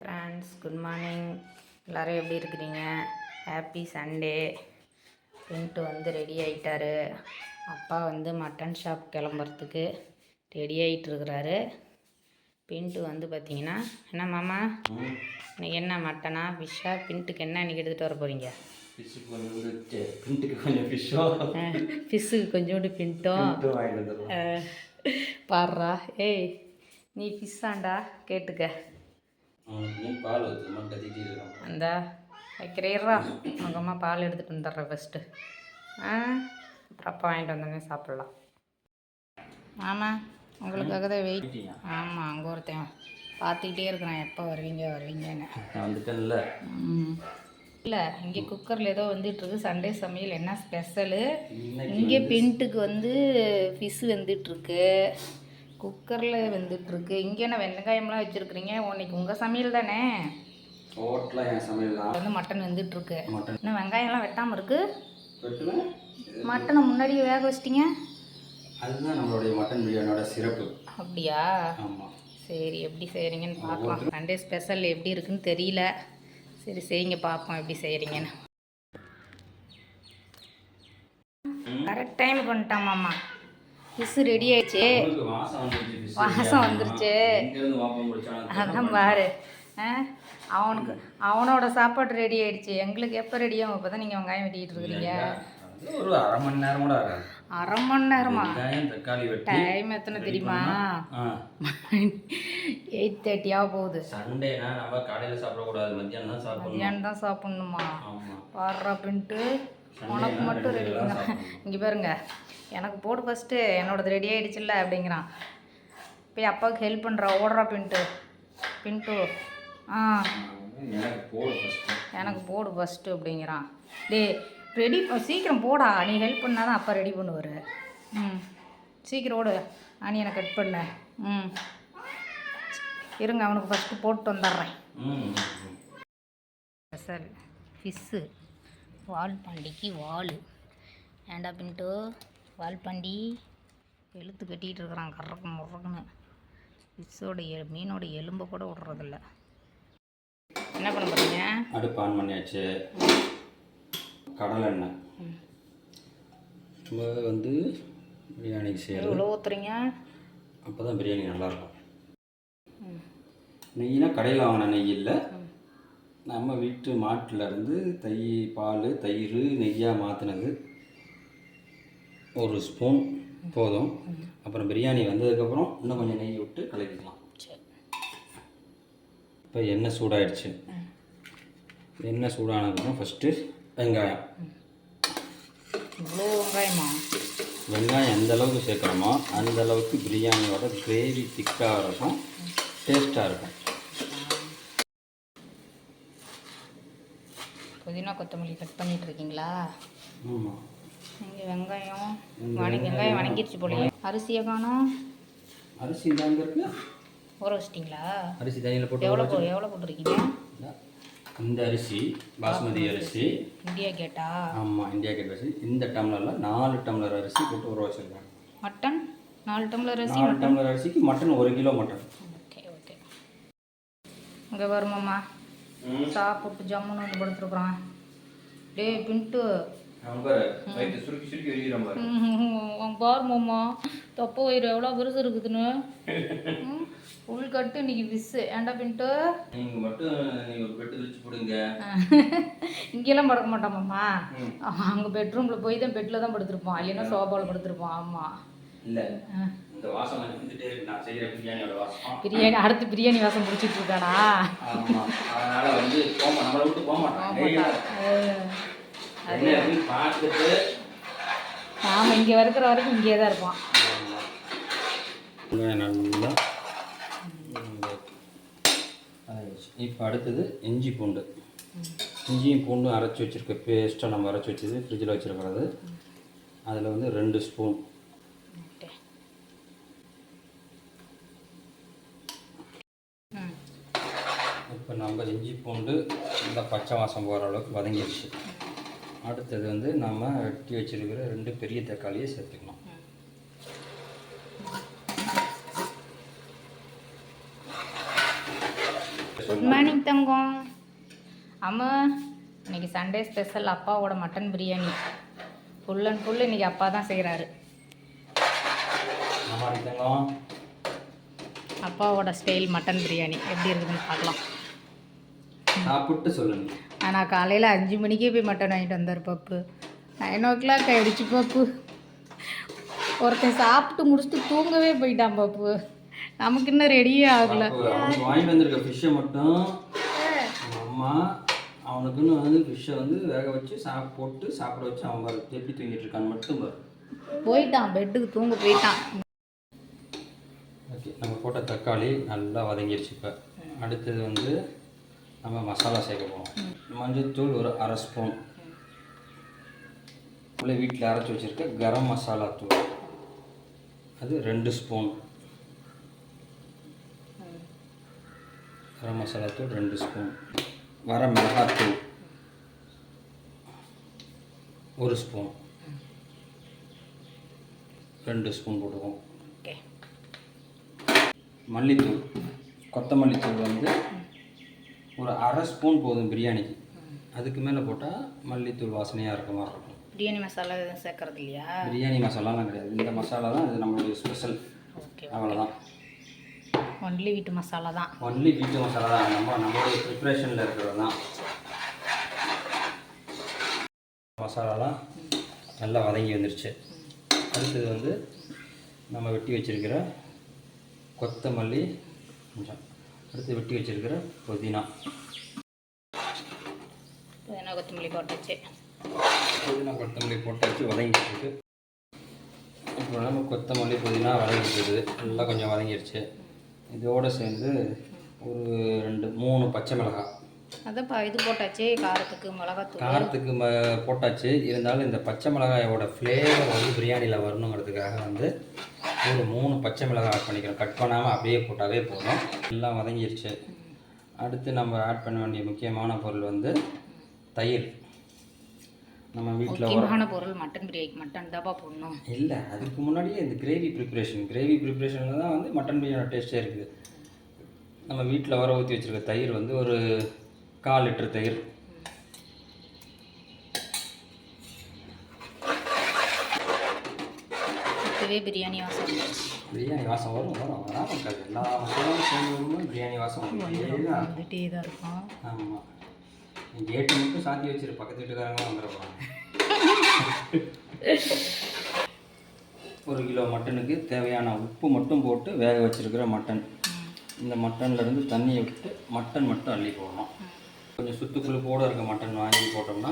Friends good morning எல்லோரும் எப்படி இருக்கிறீங்க? ஹாப்பி சண்டே பின்ட்டு வந்து ரெடி ஆயிட்டாரு. அப்பா வந்து மட்டன் ஷாப் கிளம்புறதுக்கு ரெடி ஆகிட்டு இருக்கிறாரு. பின்ட்டு வந்து பார்த்தீங்கன்னா என்ன மாமா? இன்னைக்கு என்ன மட்டனா ஃபிஷ்ஷா பின்ட்டுக்கு என்ன இன்னைக்கு எடுத்துகிட்டு வர போகிறீங்க ஃபிஷ்ஷுக்கு கொஞ்சோண்டு பின்ட்டும் பாடுறா. ஏய் நீ ஃபிஷ்ஷாண்டா கேட்டுக்க. பால் அந்த வைக்கிறீரா உங்கள் அம்மா பால் எடுத்துகிட்டு வந்துடுறேன் ஃபஸ்ட்டு ஆ அப்புறம் அப்பா வாங்கிட்டு வந்தோடனே சாப்பிட்லாம். ஆமாம் உங்களுக்காக தான் வெயிட். ஆமாம் அங்கே ஒருத்தன் பார்த்துக்கிட்டே இருக்கிறான். எப்போ வருவீங்க வருவீங்கன்னு. வந்துட்டேன்ல. ம். இல்லை இங்கே குக்கரில் ஏதோ வந்துட்டுருக்கு. சண்டே சமையல் என்ன ஸ்பெஷலு இங்கே பின்ட்டுக்கு வந்து ஃபிஷ் வெந்துட்டுருக்கு. குக்கரில் வெந்துட்டுருக்கு. இங்கே என்ன வெங்காயம்லாம் வச்சுருக்குறீங்க? இன்னைக்கு உங்கள் சமையல் தானே? ஹோட்டலில் என் சமையல் தான். வந்து மட்டன் வெந்துட்டுருக்கு. இன்னும் வெங்காயம்லாம் வெட்டாமல் இருக்கு? வெட்டுவேன் மட்டனை முன்னாடியே வேக வச்சிட்டிங்க? அதுதான் நம்மளுடைய மட்டன் பிரியாணியோட சிறப்பு. அப்படியா? ஆமாம் சரி எப்படி செய்கிறீங்கன்னு பார்க்கலாம். சண்டே ஸ்பெஷல் எப்படி இருக்குன்னு தெரியல. சரி செய்யுங்க பார்ப்போம் எப்படி செய்கிறீங்கன்னு கரெக்ட் டைம் பண்ணிட்டான் மாமா ஃபிஷ் ரெடி ஆயிடுச்சு வாசம் வந்துருச்சு அதான் பாரு. அவனுக்கு அவனோட சாப்பாடு ரெடி ஆயிடுச்சு. எங்களுக்கு எப்போ ரெடியாகும் இப்போ தான் நீங்கள் வெங்காயம் வெட்டிக்கிட்டு இருக்கிறீங்க. ஒரு அரை மணி நேரம் கூட அரை மணி நேரமா? தக்காளி டைம் எத்தனை தெரியுமா? எயிட் தேர்ட்டியாக போகுது. சண்டேனா நம்ம கடையில் சாப்பிடக்கூடாது. மத்தியானம் தான் சாப்பிடணும். மதியானம் தான் சாப்பிட்ணுமா? பாடுறா பின்ட்டு. உனக்கு மட்டும் ரெடி பண்ண இங்கே பாருங்க. எனக்கு போடு ஃபஸ்ட்டு என்னோடது ரெடி ஆகிடுச்சுல்ல அப்படிங்கிறான். போய் அப்பாவுக்கு ஹெல்ப் பண்ணுறா ஓடுறா பின்ட்டு. பின்ட்டு. ஆ. எனக்கு போடு ஃபஸ்ட்டு அப்படிங்கிறான். டேய் ரெடி சீக்கிரம் போடா. நீ ஹெல்ப் பண்ணால் தான் அப்பா ரெடி பண்ணுவார். ம். சீக்கிரம் ஓடு. நீ எனக்கு கட் பண்ண. ம். இருங்க அவனுக்கு ஃபஸ்ட்டு போட்டு வந்துடுறேன். ம். ஸ்பெஷல் ஃபிஷ்ஷு வால் பாண்டிக்கு வால் ஏண்டா பின்ட்டு? வால் பாண்டி வெளுத்து கட்டிகிட்டு இருக்கிறான் கறக்கு முறக்குன்னு ஃபிஷ்ஷோட எ மீனோட எலும்பை கூட விட்றதில்ல. என்ன பண்ண போகிறீங்க அடுப்பு ஆன் பண்ணியாச்சு. கடலெண்ணெய். நம்ம வந்து பிரியாணிக்கு செய்யறது. எவ்வளோ ஊற்றுறீங்க அப்போ தான் பிரியாணி நல்லாயிருக்கும் நெய்னா கடையில் வாங்கின நெய் இல்லை. நம்ம வீட்டு மாட்டுல இருந்து தை பால் தயிர் நெய்யாக மாற்றினது ஒரு ஸ்பூன் போதும். அப்புறம் பிரியாணி வந்ததுக்கப்புறம் இன்னும் கொஞ்சம் நெய் விட்டு கலக்கிக்கலாம். சரி. இப்போ எண்ணெய் சூடாயிடுச்சு. எண்ணெய் சூடானதுக்கப்புறம் ஃபஸ்ட்டு வெங்காயம். இவ்வளோ வெங்காயமா? வெங்காயம் எந்த அளவுக்கு சேர்க்குறோமோ அந்த அளவுக்கு பிரியாணியோட கிரேவி திக்காக இருக்கும். டேஸ்ட்டாக இருக்கும். புதினா கொத்தமல்லி கட் பண்ணிட்டு இருக்கீங்களா ஆமாம் இங்கே வெங்காயம் வணங்கி வெங்காயம். வணங்கிருச்சு போலயே. அரிசியை காணோம் அரிசி தாங்க இருக்கு ஊற வச்சிட்டிங்களா? அரிசி தண்ணியில் போட்டு எவ்வளோ போ எவ்வளோ போட்டிருக்கீங்க? இந்த அரிசி பாஸ்மதி அரிசி. இந்தியா கேட்டா? ஆமாம் இந்தியா கேட் அரிசி. இந்த டம்ளரில் நாலு டம்ளர் அரிசி போட்டு ஊற வச்சுருக்காங்க. மட்டன்? நாலு டம்ளர் அரிசி நாலு டம்ளர் அரிசிக்கு மட்டன் ஒரு கிலோ மட்டன். Okay okay. இங்கே வருமாம்மா சாப்பிட்டு ஜம்முன்னு வந்து படுத்துருக்குறான். டேய் பின்ட்டு. பாரு பாருமாம்மா தொப்பை வயிறு எவ்வளோ பெருசு இருக்குதுன்னு. உள் கட்டு இன்னைக்கு விஸ்ஸு ஏன்டா பின்ட்டு? நீங்கள் மட்டும் நீங்கள் ஒரு பெட்டு விரிச்சு போடுங்க. இங்கெல்லாம் படுக்க மாட்டாமாம்மா அங்கே பெட்ரூமில் போய் தான் பெட்டில் தான் படுத்திருப்போம் இல்லைன்னா சோபாவில் படுத்திருப்போம் ஆமாம் இல்லை. இந்த வாசம் இருக்கு. நான் செய்கிற பிரியாணியோட வாசம். பிரியாணி அடுத்து பிரியாணி வாசம் பிடிச்சிட்டு இருக்கானா? ஆமாம் அதனால வந்து போக நம்மளை விட்டு போக மாட்டான். என்ன இருக்குன்னு பார்த்துட்டு. நாம் இங்கே இருக்கிற வரைக்கும் இங்கே தான் இருப்பான் வெங்காயம் நல்லா இப்போ அடுத்தது இஞ்சி பூண்டு. இஞ்சியும் பூண்டும் அரைச்சி வச்சுருக்க பேஸ்ட்டாக நம்ம அரைச்சி வச்சது ஃப்ரிட்ஜில் வச்சுருக்கிறது. அதில் வந்து ரெண்டு ஸ்பூன் ஓகே. ம் இப்போ நம்ம இஞ்சி பூண்டு இந்த பச்சை வாசம் போகிற அளவுக்கு வதங்கிடுச்சு அடுத்தது வந்து நம்ம வெட்டி வச்சிருக்கிற ரெண்டு பெரிய தக்காளியை சேர்த்துக்கணும் குட் மார்னிங் தங்கம். அம்மா இன்னைக்கு சண்டே ஸ்பெஷல் அப்பாவோட mutton biryani full and full இன்னைக்கு அப்பா தான் செய்கிறாரு அப்பாவோட ஸ்டைல் மட்டன் பிரியாணி எப்படி இருக்குதுன்னு பார்க்கலாம். சாப்பிட்டு சொல்லுங்க. ஆனால் காலையில் அஞ்சு மணிக்கே போய் மட்டன் வாங்கிட்டு வந்தார் பப்பு. நைன் ஓ கிளாக் ஆகிடுச்சு பப்பு. ஒருத்தன் சாப்பிட்டு முடிச்சுட்டு தூங்கவே போயிட்டான் பப்பு. நமக்கு இன்னும் ரெடியே ஆகல. வாங்கிட்டு வந்திருக்க ஃபிஷ்ஷை மட்டும் அம்மா அவனுக்குன்னு வந்து ஃபிஷ்ஷை வந்து வேக வச்சு சாப் போட்டு சாப்பிட வச்சு அவன் பாரு எப்படி தூங்கிட்டு இருக்கான்னு மட்டும் பாரு. போயிட்டான் பெட்டுக்கு தூங்க போயிட்டான். ஓகே நம்ம போட்ட தக்காளி நல்லா வதங்கிருச்சு இப்போ. அடுத்தது வந்து நம்ம மசாலா சேர்க்க போகிறோம் மஞ்சள்தூள் ஒரு அரை ஸ்பூன். உள்ள வீட்டில் அரைச்சி வச்சுருக்க கரம் மசாலா தூள். அது ரெண்டு ஸ்பூன். கரம் மசாலா தூள் ரெண்டு ஸ்பூன். வர மிளகாத்தூள் ஒரு ஸ்பூன். ரெண்டு ஸ்பூன் போட்டுக்குவோம் ஓகே. மல்லித்தூள் கொத்தமல்லி தூள் வந்து ஒரு அரை ஸ்பூன் போதும் பிரியாணிக்கு. அதுக்கு மேலே போட்டால் மல்லித்தூள் வாசனையாக இருக்க மாதிரி இருக்கும். பிரியாணி மசாலா எதுவும் சேர்க்கறது இல்லையா? பிரியாணி மசாலாலாம் கிடையாது. இந்த மசாலா தான் இது நம்மளுடைய ஸ்பெஷல் அவ்வளோதான் ஒன்லி வீட்டு மசாலா தான். ஒன்லி வீட்டு மசாலா தான். நம்ம நம்மளுடைய ப்ரிப்ரேஷனில் இருக்கிறது தான். மசாலாலாம் நல்லா வதங்கி வந்துருச்சு. அடுத்தது வந்து நம்ம வெட்டி வச்சிருக்கிற கொத்தமல்லி கொஞ்சம் அடுத்து வெட்டி வச்சிருக்கிற புதினா. புதினா கொத்தமல்லி போட்டாச்சு. புதினா கொத்தமல்லி போட்டு வச்சு வதங்கிட்டு இப்போ நம்ம கொத்தமல்லி புதினா வதங்கிட்டு நல்லா கொஞ்சம் வதங்கிடுச்சு இதோடு சேர்ந்து ஒரு ரெண்டு மூணு பச்சை மிளகாய். அதான்ப்பா இது போட்டாச்சு காரத்துக்கு மிளகாத்தூள். காரத்துக்கு போட்டாச்சு. இருந்தாலும் இந்த பச்சை மிளகாயோட ஃப்ளேவர் வந்து பிரியாணியில் வரணுங்கிறதுக்காக வந்து ஒரு மூணு பச்சை மிளகாய் ஆட் பண்ணிக்கிறோம். கட் பண்ணாமல் அப்படியே போட்டாவே போதும். எல்லாம் வதங்கிருச்சு. அடுத்து நம்ம ஆட் பண்ண வேண்டிய முக்கியமான பொருள் வந்து தயிர். நம்ம வீட்டில் முக்கியமான பொருள் மட்டன் பிரியாணிக்கு மட்டன் தாப்பா போடணும். இல்லை அதுக்கு முன்னாடியே இந்த கிரேவி ப்ரிப்ரேஷன் கிரேவி ப்ரிப்ரேஷனில் தான் வந்து மட்டன் பிரியாணி டேஸ்ட்டே இருக்குது. நம்ம வீட்டில் வர ஊற்றி வச்சுருக்க தயிர் வந்து ஒரு கால் லிட்டர் தயிர். இப்போவே பிரியாணி வாசம். பிரியாணி வாசம் வரும் வரும். வராமல் இருக்காது. எல்லா மசாலாவும் சேர்ந்து பிரியாணி வாசம் வந்துட்டே தான் இருக்கும். ஆமாம் கேட்டு மட்டும் சாத்தி வச்சிரு பக்கத்து வீட்டுக்காரங்களாம் வந்துடுறாங்க ஒரு கிலோ மட்டனுக்கு தேவையான உப்பு மட்டும் போட்டு வேக வச்சிருக்கிற மட்டன். இந்த மட்டன்ல இருந்து தண்ணியை விட்டு மட்டன் மட்டும் அள்ளி போடணும். கொஞ்சம் சுத்துக்குழு போட இருக்க மட்டன் வாங்கி போட்டோம்னா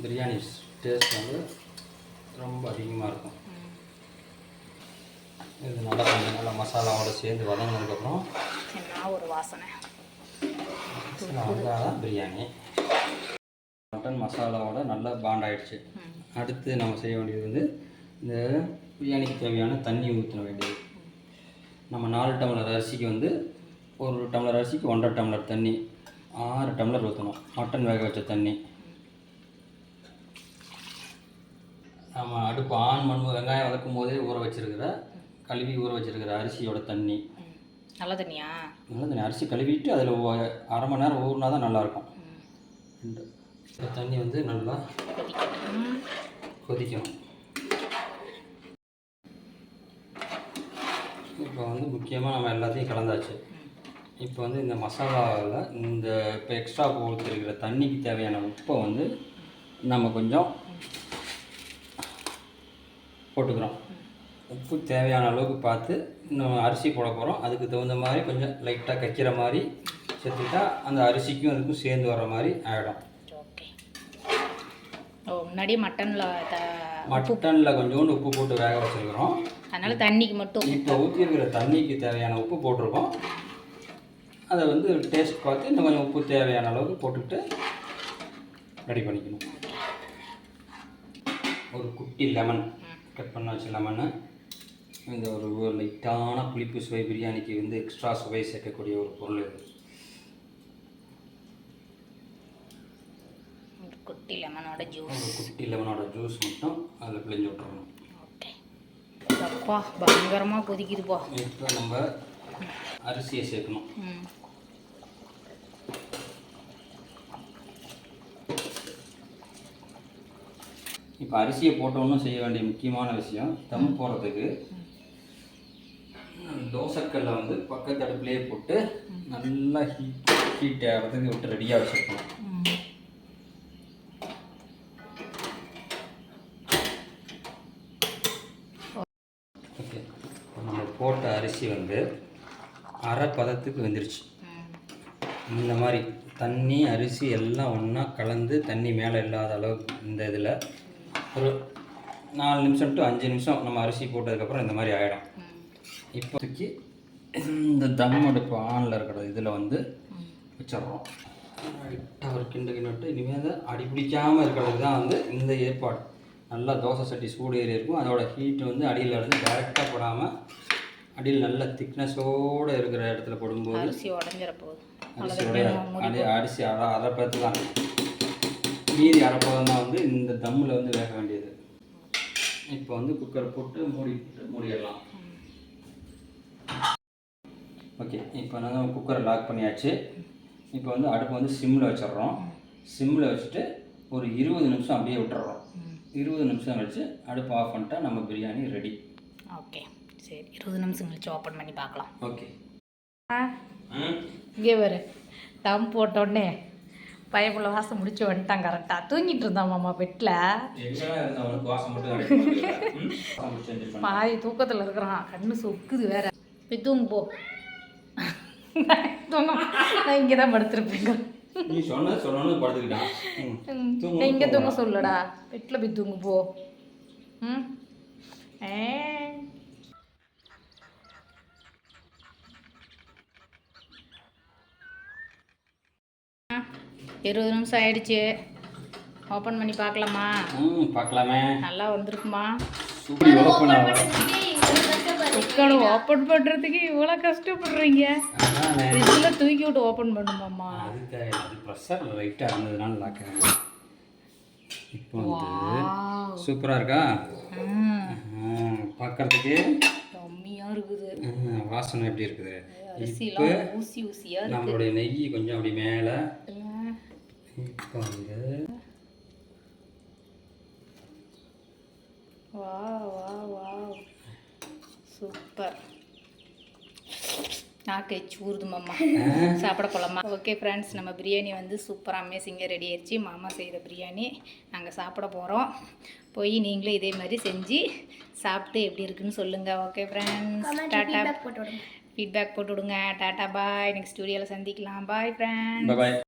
பிரியாணி டேஸ்ட் வந்து ரொம்ப அதிகமாக இருக்கும். இது நல்லா கொஞ்சம் நல்லா மசாலாவோட சேர்ந்து வதங்கினதுக்கப்புறம் ஒரு வாசனை. தான் பிரியாணி. மட்டன் மசாலாவோட நல்லா பாண்ட் ஆயிடுச்சு. அடுத்து நம்ம செய்ய வேண்டியது வந்து இந்த பிரியாணிக்கு தேவையான தண்ணி ஊற்ற வேண்டியது. நம்ம நாலு டம்ளர் அரிசிக்கு வந்து ஒரு டம்ளர் அரிசிக்கு ஒன்றரை டம்ளர் தண்ணி ஆறு டம்ளர் ஊற்றணும் மட்டன் வேக வச்ச தண்ணி. நம்ம அடுப்பு ஆன் பண்ணும்போது வெங்காயம் வதக்கும் போதே ஊற வச்சிருக்கிற கழுவி ஊற வச்சிருக்கிற அரிசியோட தண்ணி. நல்ல தண்ணியா? நல்ல தண்ணி. அரிசி கழுவிட்டு அதில் அரை மணி நேரம் ஊறினா தான் நல்லாயிருக்கும். இந்த தண்ணி வந்து நல்லா கொதிக்கணும் இப்போ வந்து முக்கியமாக நம்ம எல்லாத்தையும் கலந்தாச்சு. இப்போ வந்து இந்த மசாலாவில் இந்த இப்போ எக்ஸ்ட்ரா ஊற்றிருக்கிற தண்ணிக்கு தேவையான உப்பை வந்து நம்ம கொஞ்சம் போட்டுக்கிறோம். உப்பு தேவையான அளவுக்கு பார்த்து நம்ம அரிசி போட போகிறோம் அதுக்கு தகுந்த மாதிரி கொஞ்சம் லைட்டாக கைக்கிற மாதிரி சேர்த்துட்டா அந்த அரிசிக்கும் அதுக்கும் சேர்ந்து வர மாதிரி ஆகிடும் ஓ முன்னாடியே மட்டனில் மட்டனில் கொஞ்சோண்டு உப்பு போட்டு வேக வச்சுருக்கிறோம். அதனால தண்ணிக்கு மட்டும் இப்போ ஊற்றிருக்கிற தண்ணிக்கு தேவையான உப்பு போட்டிருக்கோம். அதை வந்து டேஸ்ட் பார்த்து இன்னும் கொஞ்சம் உப்பு தேவையான அளவுக்கு போட்டுக்கிட்டு ரெடி பண்ணிக்கணும். ஒரு குட்டி லெமன் கட் பண்ண வச்ச லெமனு இந்த ஒரு லைட்டான புளிப்பு சுவை பிரியாணிக்கு வந்து எக்ஸ்ட்ரா சுவை சேர்க்கக்கூடிய ஒரு பொருள் இது. ஒரு குட்டி லெமனோட ஜூஸ் ஒரு குட்டி லெமனோட ஜூஸ் மட்டும் அதில் பிழிஞ்சு விட்டுறணும். ஓகே அப்பா பயங்கரமாக கொதிக்குதுப்பா. இப்போ நம்ம அரிசியை சேர்க்கணும். இப்போ அரிசியை போட்டோன்னு செய்ய வேண்டிய முக்கியமான விஷயம் தம் போடுறதுக்கு தோசைக்கல்லை வந்து பக்கத்து அடுப்புலேயே போட்டு நல்லா ஹீட் ஹீட் ஆகிறதுக்கு விட்டு ரெடியாக வச்சுருக்கணும். பதத்துக்கு வெந்துருச்சு. இந்த மாதிரி தண்ணி அரிசி எல்லாம் ஒன்றா கலந்து தண்ணி மேலே இல்லாத அளவுக்கு இந்த இதில் ஒரு நாலு நிமிஷம் டு அஞ்சு நிமிஷம் நம்ம அரிசி போட்டதுக்கப்புறம் இந்த மாதிரி ஆகிடும் இப்போதைக்கு இந்த தம் அடுப்பு ஆனில் இருக்கிற இதில் வந்து வச்சிடுறோம். லைட்டாக ஒரு கிண்டு கிண்டு இனிமேல் அடி பிடிக்காமல் இருக்கிறதுக்கு தான் வந்து இந்த ஏற்பாடு. நல்லா தோசை சட்டி சூடு ஏறி இருக்கும். அதோட ஹீட் வந்து அடியில் இருந்து டைரெக்டாக போடாமல் அடியில் நல்ல திக்னஸோடு இருக்கிற இடத்துல போடும்போது அரிசி உடஞ்சிட போகுது அரிசி அரை அரைப்பத்து தான் மீதி தான் வந்து இந்த தம்மில் வந்து வேக வேண்டியது. இப்போ வந்து குக்கரை போட்டு மூடி மூடிடலாம். ஓகே இப்போ நாங்கள் குக்கரை லாக் பண்ணியாச்சு. இப்போ வந்து அடுப்பை வந்து சிம்மில் வச்சிடுறோம். சிம்மில் வச்சுட்டு ஒரு இருபது நிமிஷம் அப்படியே விட்டுறோம். இருபது நிமிஷம் கழிச்சு அடுப்பு ஆஃப் பண்ணிட்டா நம்ம பிரியாணி ரெடி ஓகே சரி இருபது நிமிஷம் கழிச்சு ஓப்பன் பண்ணி பார்க்கலாம். ஓகே. ஆ? இங்கே வரு தம் போட்டோடனே பயப்புள்ள வாசம் முடிச்சு வந்துட்டான் கரெக்டாக தூங்கிட்டு இருந்தான் மாமா பெட்டில். பாதி தூக்கத்தில் இருக்கிறான். கண்ணு சொக்குது வேற. போய் தூங்கு போ. தூங்க. நான் இங்கே தான் படுத்துருப்பேங்க. நீ சொன்னது படுத்துக்கிட்டான். இங்கே தூங்க. சொல்லுடா. பெட்டில் போய் தூங்கு போ. ம்? ஏ இருபது நிமிஷம் ஆயிடுச்சு. ஓப்பன் பண்ணி பார்க்கலாமா? ம் பார்க்கலாமே. நல்லா வந்திருக்குமா? சூப்பர் ஓப்பன் ஆகும் ஓப்பன் பண்ணுறதுக்கு இவ்வளோ கஷ்டப்படுறீங்க. ஃப்ரிட்ஜில் தூக்கி விட்டு ஓப்பன் பண்ணுமாம்மா. அது அது ப்ரெஷர் லைட்டாக இருந்ததுனால லாக் ஆகும் இப்போ வந்து சூப்பராக இருக்கா? ம். பார்க்கறதுக்கு. கம்மியாக இருக்குது. வாசனை எப்படி இருக்குது? இப்போ அரிசிலாம் ஊசி ஊசியாக நம்மளுடைய நெய் கொஞ்சம் அப்படி மேலே இருக்கு இப்போ வந்து வா வா வா சூப்பர் நாக்கை ஊறுது மாமா. சாப்பிட போகலாமா ஓகே ஃப்ரெண்ட்ஸ் நம்ம பிரியாணி வந்து சூப்பராக அமேசிங்காக ரெடி ஆயிடுச்சு மாமா செய்கிற பிரியாணி. நாங்கள் சாப்பிட போகிறோம் போய் நீங்களும் இதே மாதிரி செஞ்சு சாப்பிட்டு எப்படி இருக்குன்னு சொல்லுங்கள் ஓகே ஃப்ரெண்ட்ஸ் டாட்டா ஃபீட்பேக் போட்டு விடுங்க. டாட்டா பாய் நெக்ஸ்ட் ஸ்டூடியோவில் சந்திக்கலாம். Bye friends